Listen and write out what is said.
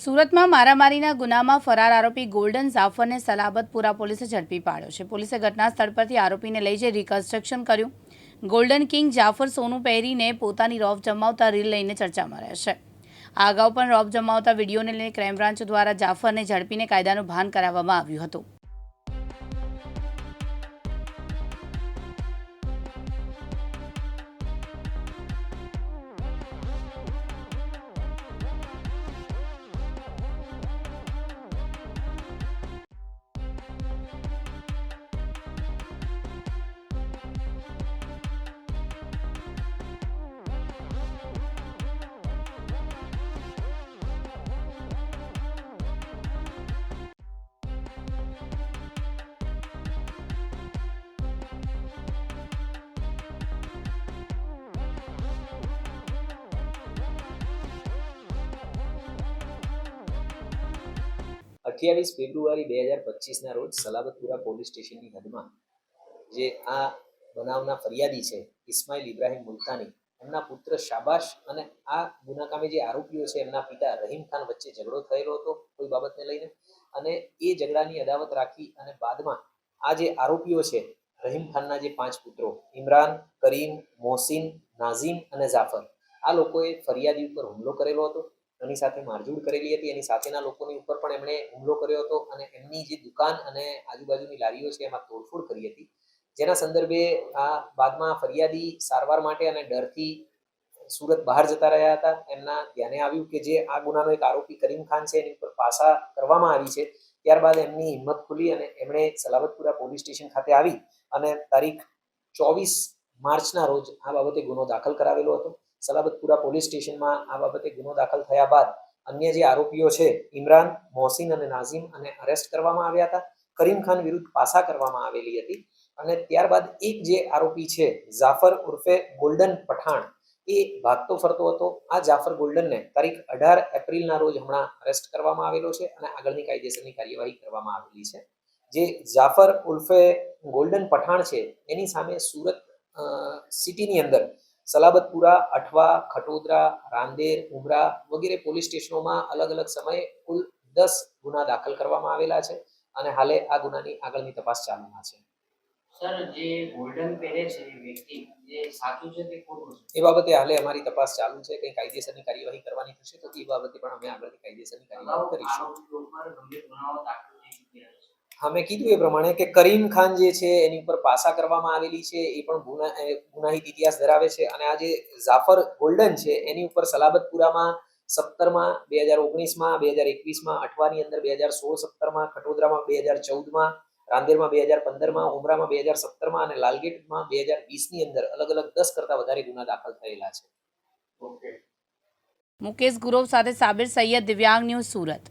સુરતમાં મારામારીના ગુનામાં ફરાર આરોપી ગોલ્ડન ઝાફરને સલાબતપુરા પોલીસે ઝડપી પાડ્યો છે. પોલીસે ઘટના સ્થળ પરથી આરોપીને લઈ જઈ રિકન્સ્ટ્રક્શન કર્યું. ગોલ્ડન કિંગ જાફર સોનું પહેરીને પોતાની રોફ જમાવતા રીલ લઈને ચર્ચામાં રહેશે આ અગાઉ પણ રોફ જમાવતા વિડીયોને લઈને ક્રાઇમ બ્રાન્ચ દ્વારા જાફરને ઝડપીને કાયદાનું ભાન કરાવવામાં આવ્યું હતું. અઠ્યાવીસ ફેબ્રુઆરી બે હજાર પચીસના રોજ સલાબતપુરા પોલીસ સ્ટેશનની હદમાં જે આ બનાવના ફરિયાદી છે, ઇસ્માઇલ ઇબ્રાહિમ મુલતાની, એમના પુત્ર શાબાશ અને આ ગુનાકામે જે આરોપીઓ છે, એમના પિતા રહીમ ખાન વચ્ચે ઝઘડો થયેલો હતો, કોઈ બાબતને લઈને. અને એ ઝઘડાની અદાવત રાખી અને બાદમાં આ જે આરોપીઓ છે, રહીમ ખાનના જે પાંચ પુત્રો, ઇમરાન, કરીમ મોહસિન નાઝીમ અને જાફર, આ લોકોએ ફરિયાદી ઉપર હુમલો કરેલો હતો. એની સાથે મારઝૂડ કરેલી હતી. એની સાથેના લોકોની ઉપર પણ એમણે હુમલો કર્યો હતો અને એમની જે દુકાન અને આજુબાજુની લારીઓ છે, એમાં તોડફોડ કરી હતી. જેના સંદર્ભે આ બાદમાં ફરિયાદી સારવાર માટે અને ડરથી સુરત બહાર જતા રહ્યા હતા. એમના ધ્યાને આવ્યું કે જે આ ગુનાનો એક આરોપી કરીમ ખાન છે, એની ઉપર પાસા કરવામાં આવી છે. ત્યારબાદ એમની હિંમત ખુલી અને એમણે સલાબતપુરા પોલીસ સ્ટેશન ખાતે આવી અને તારીખ ચોવીસ માર્ચના રોજ આ બાબતે ગુનો દાખલ કરાવેલો હતો. સલાબતપુરા પોલીસ સ્ટેશનમાં આ બાબતે ગુનો દાખલ થયા બાદ અન્ય જે આરોપીઓ છે, ઇમરાન, મોહસિન અને નાઝીમ અને અરેસ્ટ કરવામાં આવ્યા હતા. કરીમ ખાન વિરુદ્ધ પાસા કરવામાં આવેલી હતી અને ત્યારબાદ એક જે આરોપી છે, જાફર ઉર્ફે ગોલ્ડન પઠાણ, એ ભાગતો ફરતો હતો. આ જાફર ગોલ્ડનને તારીખ અઢાર એપ્રિલના રોજ હમણાં અરેસ્ટ કરવામાં આવેલો છે અને આગળની કાયદેસરની કાર્યવાહી કરવામાં આવેલી છે. જે જાફર ઉર્ફે ગોલ્ડન પઠાણ છે, એની સામે સુરત સિટીની અંદર સલાબતપુરા અઠવા ખટોદરા રાંદેર ઉમરા વગેરે પોલીસ સ્ટેશનોમાં અલગ અલગ સમયે કુલ દસ ગુના દાખલ કરવામાં આવેલા છે અને હાલે આ ગુનાની આગળની તપાસ ચાલુમાં છે. સર જે ગોલ્ડન પહેરે છે વ્યક્તિ જે સાચું છે તે ખોટું છે? એ બાબતે હાલે અમારી તપાસ ચાલુ છે કઈ કાયદેસરની કાર્યવાહી કરવાની થશે તો એ બાબતે પણ અમે આગળની કાયદેસરની કાર્યવાહી કરીશું. ગંભીર ગુનાઓ દાખલ અમે કીધું એ પ્રમાણે કે કરીમ ખાન જે છે એની ઉપર પાસા કરવામાં આવેલી છે એ પણ ગુના ગુનાહિત ઇતિહાસ ધરાવે છે અને આ જે જાફર ગોલ્ડન છે એની ઉપર સલાબતપુરામાં સત્તરમાં બે હજાર ઓગણીસમાં બે હજાર એકવીસમાં અઠવાની અંદર બે હજાર સોળ સત્તરમાં ખટોદરામાં બે હજાર ચૌદમાં રાંદેરમાં બે હજાર પંદરમાં ઉમરામાં બે હજાર સત્તરમાં અને લાલગેટમાં બે હજાર વીસની અંદર અલગ અલગ દસ કરતાં વધારે ગુના દાખલ થયેલા છે. મુકેશ ગુરવ સાથે સાબિર સૈયદ દિવ્યાંગ ન્યૂઝ સુરત.